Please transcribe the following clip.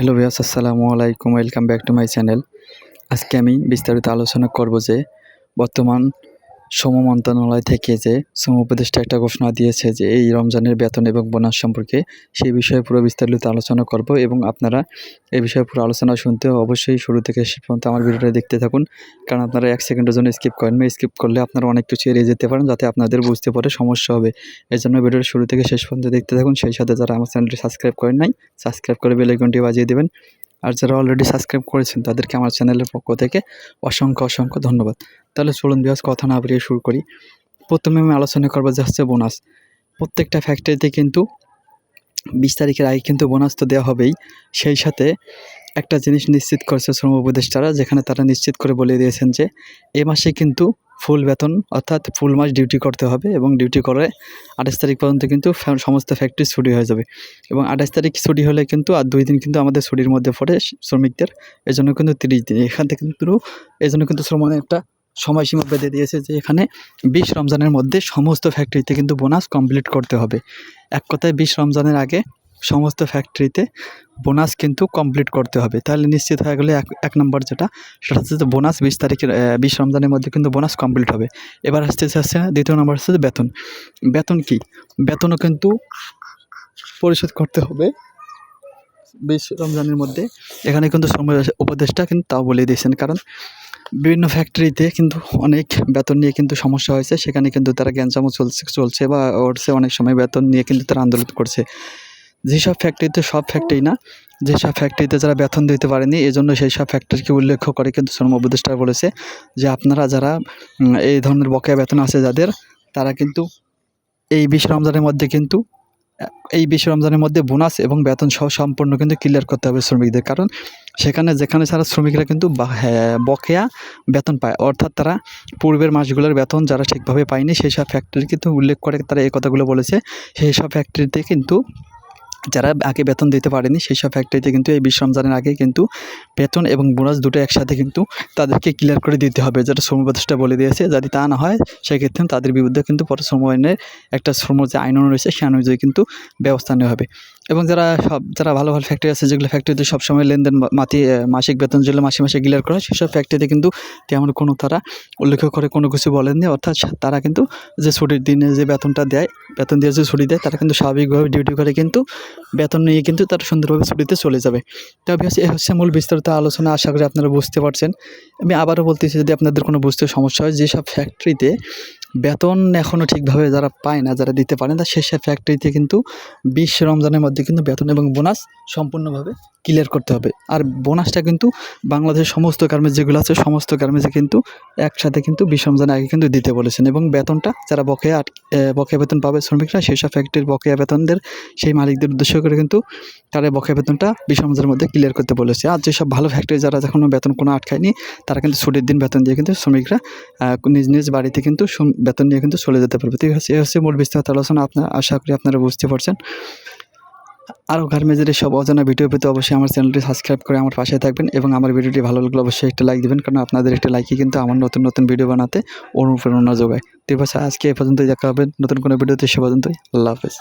Hello ভিয়াস আসসালামু আলাইকুম। Welcome back to my channel. আজকে আমি বিস্তারিত আলোচনা করব যে বর্তমান শ্রম মন্ত্রণালয় থেকে যে শ্রম উপদেষ্টা একটা ঘোষণা দিয়েছে যে এই রমজানের বেতন এবং বোনাস সম্পর্কে সেই বিষয়ে পুরো বিস্তারিত আলোচনা করব এবং আপনারা এই বিষয়ে পুরো আলোচনা শুনতে অবশ্যই শুরু থেকে শেষ পর্যন্ত আমার ভিডিওটা দেখতে থাকুন। কারণ আপনারা এক সেকেন্ডের জন্য স্কিপ করেন না স্কিপ করলে আপনারা অনেক কিছু এড়িয়ে যেতে পারেন যাতে আপনাদের বুঝতে পারে সমস্যা হবে। এই জন্য ভিডিওটা শুরু থেকে শেষ পর্যন্ত দেখতে থাকুন। সেই সাথে যারা আমার চ্যানেলটি সাবস্ক্রাইব করেন নাই সাবস্ক্রাইব করে বেল আইকনটি বাজিয়ে দেবেন। আর যারা অলরেডি সাবস্ক্রাইব করেছেন, তাদেরকে আমার চ্যানেলের পক্ষ থেকে অসংখ্য অসংখ্য ধন্যবাদ। তাহলে চলুন বিয়াস কথা না বাড়িয়ে শুরু করি। প্রথমে আমি আলোচনা করব যে হচ্ছে বোনাস প্রত্যেকটা ফ্যাক্টরিতে কিন্তু বিশ তারিখের আগে কিন্তু বোনাস তো দেওয়া হবেই। সেই সাথে একটা জিনিস নিশ্চিত করেছে শ্রম উপদেষ্টারা, যেখানে তারা নিশ্চিত করে বলে দিয়েছেন যে এ মাসে কিন্তু ফুল বেতন, অর্থাৎ ফুল মাস ডিউটি করতে হবে এবং ডিউটি করে আঠাশ তারিখ পর্যন্ত কিন্তু সমস্ত ফ্যাক্টরি ছুটি হয়ে যাবে। এবং আঠাশ তারিখ ছুটি হলে কিন্তু আর দুই দিন কিন্তু আমাদের ছুটির মধ্যে পড়ে শ্রমিকদের। এজন্য কিন্তু তিরিশ দিন। এখান থেকে কিন্তু এই জন্য কিন্তু শ্রমণে একটা সময়সীমা বেঁধে দিয়েছে যে এখানে বিশ রমজানের মধ্যে সমস্ত ফ্যাক্টরিতে কিন্তু বোনাস কমপ্লিট করতে হবে। এক কথায় বিশ রমজানের আগে সমস্ত ফ্যাক্টরিতে বোনাস কিন্তু কমপ্লিট করতে হবে। তাহলে নিশ্চিত হয়ে গেলে এক এক নম্বর যেটা, সেটা হচ্ছে বোনাস বিশ তারিখের বিশ রমজানের মধ্যে কিন্তু বোনাস কমপ্লিট হবে। এবার আসতে হচ্ছে দ্বিতীয় নম্বর হচ্ছে বেতন। বেতন কি? বেতনও কিন্তু পরিশোধ করতে হবে। বিশ রমজানের মধ্যে। এখানে কিন্তু শ্রম উপদেষ্টা কিন্তু তাও বলে দিয়েছেন। কারণ বিভিন্ন ফ্যাক্টরিতে কিন্তু অনেক বেতন নিয়ে কিন্তু সমস্যা হয়েছে। সেখানে কিন্তু তারা গ্যাঞ্জামও চলছে চলছে বা ওরছে অনেক সময় বেতন নিয়ে কিন্তু তারা আন্দোলন করছে। যেসব ফ্যাক্টরিতে সব ফ্যাক্টরি না যেসব ফ্যাক্টরিতে যারা বেতন দিতে পারেনি এই জন্য সেই সব ফ্যাক্টরিকে উল্লেখ করে কিন্তু শ্রম উপদেষ্টা বলেছে যে আপনারা যারা এই ধরনের বকেয়া বেতন আছে যাদের তারা কিন্তু এই বিশ রমজানের মধ্যে কিন্তু এই বিশ রমজানের মধ্যে বোনাস এবং বেতন সহ সম্পূর্ণ কিন্তু ক্লিয়ার করতে হবে শ্রমিকদের। কারণ সেখানে যেখানে যারা শ্রমিকরা কিন্তু হ্যাঁ, বকেয়া বেতন পায়। অর্থাৎ তারা পূর্বের মাসগুলোর বেতন যারা ঠিকভাবে পায়নি সেই সব ফ্যাক্টরি কিন্তু উল্লেখ করে তারা এই কথাগুলো বলেছে। সেই সব ফ্যাক্টরিতে কিন্তু যারা আগে বেতন দিতে পারেনি সেই সব ফ্যাক্টরিতে কিন্তু এই বিশ রমজানের আগে কিন্তু বেতন এবং বোনাস দুটো একসাথে কিন্তু তাদেরকে ক্লিয়ার করে দিতে হবে। যেটা শ্রম প্রতিষ্ঠা বলে দিয়েছে, যদি তা না হয়, সেক্ষেত্রে তাদের বিরুদ্ধে কিন্তু পরে শ্রম আইনের একটা শ্রম যে আইন রয়েছে, সে অনুযায়ী কিন্তু ব্যবস্থা নেওয়া হবে। এবং যারা সব, যারা ভালো ভালো ফ্যাক্টরি আছে, যেগুলো ফ্যাক্টরিতে সবসময় লেনদেন মাতি মাসিক বেতন যেগুলো মাসে মাসে ক্লিয়ার করা সেসব ফ্যাক্টরিতে কিন্তু তেমন কোনো তারা উল্লেখ করে কোনো কিছু বলেননি। অর্থাৎ তারা কিন্তু যে ছুটির দিনে যে বেতনটা দেয়, বেতন দিয়ে যে ছুটি দেয়, তারা কিন্তু স্বাভাবিকভাবে ডিউটি করে কিন্তু বেতন নিয়ে কিন্তু তারা সুন্দরভাবে ছুটিতে চলে যাবে। তবে হচ্ছে, এ হচ্ছে মূল বিস্তারিত আলোচনা, আশা করি আপনারা বুঝতে পারছেন। আমি আবারও বলতেছি, যদি আপনাদের কোনো বুঝতে সমস্যা হয়, যেসব ফ্যাক্টরিতে বেতন এখনও ঠিকভাবে যারা পায় না, যারা দিতে পারে না সেসব ফ্যাক্টরিতে কিন্তু বিশ রমজানের মধ্যে কিন্তু বেতন এবং বোনাস সম্পূর্ণভাবে ক্লিয়ার করতে হবে। আর বোনাসটা কিন্তু বাংলাদেশের সমস্ত গার্মেন্টস যেগুলো আছে, সমস্ত গার্মেন্টসে কিন্তু একসাথে কিন্তু বিশ রমজানের আগে কিন্তু দিতে বলেছেন এবং বেতনটা যারা বকেয়া আট- বকেয়া বেতন পাবে শ্রমিকরা সেসব ফ্যাক্টরির বকেয়া বেতনদের সেই মালিকদের উদ্দেশ্য করে কিন্তু তারা বকেয়া বেতনটা বিশ রমজানের মধ্যে ক্লিয়ার করতে বলেছে। আর যেসব ভালো ফ্যাক্টরি যারা এখনও বেতন কোনো আটকায়নি, তারা কিন্তু ছুটির দিন বেতন দিয়ে কিন্তু শ্রমিকরা নিজ নিজ বাড়িতে কিন্তু বেতন নিয়ে কিন্তু চলে যেতে পারবে। ঠিক আছে এ হচ্ছে মূল বিস্তারিত আলোচনা। আপনার, আশা করি আপনারা বুঝতে পারছেন। আরও এই সব অজানা ভিডিও পেতে অবশ্যই আমার চ্যানেলটি সাবস্ক্রাইব করে আমার পাশে থাকবেন এবং আমার ভিডিওটি ভালো লাগলে অবশ্যই একটা লাইক দেবেন, কারণ আপনাদের একটা লাইকই কিন্তু আমার নতুন নতুন ভিডিও বানাতে অনুপ্রেরণা যোগায়। ঠিক আছে, আজকে এ পর্যন্তই, দেখা হবে নতুন কোনো ভিডিওতে, সে পর্যন্তই। আল্লাহ হাফেজ।